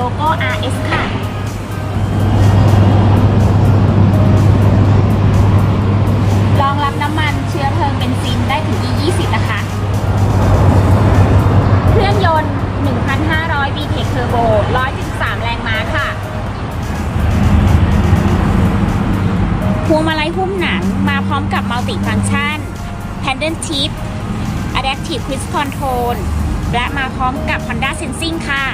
ลโก้ RS ค่ะ รองรับน้ำมันเชื้อเพลิงเบนซินได้ถึง E20 นะคะ เครื่องยนต์ 1,500 VTEC Turbo 113 แรงม้าค่ะพวงมาลัยหุ้มหนังมาพร้อมกับ Multi Function Handle Tip Adaptive Cruise Control และมาพร้อมกับ Honda Sensing ค่ะ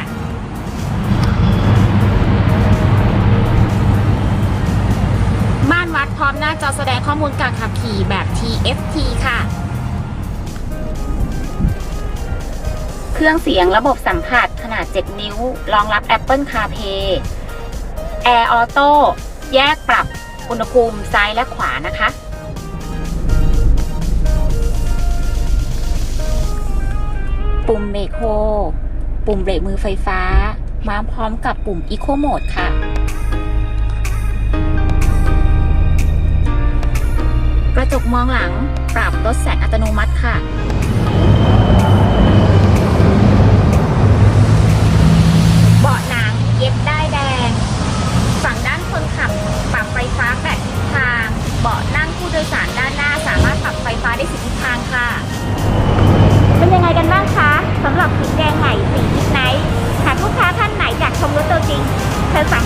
พร้อมหน้าจอแสดงข้อมูลการขับขี่แบบ TFT ค่ะ เครื่องเสียงระบบสัมผัสขนาด 7 นิ้ว รองรับ Apple CarPlay Air Auto แยกปรับอุณหภูมิซ้ายและขวานะคะ ปุ่มเบรกโฮปุ่มเบรกมือไฟฟ้า มาพร้อมกับปุ่ม Eco Mode ค่ะ จกมองหลัง ปรับลดแสงอัตโนมัติค่ะเบาะหนังเย็บได้แดง ฝั่งด้านคนขับ ปรับไฟฟ้าแปดทิศทาง เบาะนั่งผู้โดยสารด้านหน้าสามารถปรับไฟฟ้าได้สิบทิศทางค่ะ เป็นยังไงกันบ้างคะสำหรับสีแดงใหม่สีทิศไนท์หากลูกค้าท่านไหนอยากชมรถตัวจริงเชิญสัมผัสได้ที่ตลิ่ง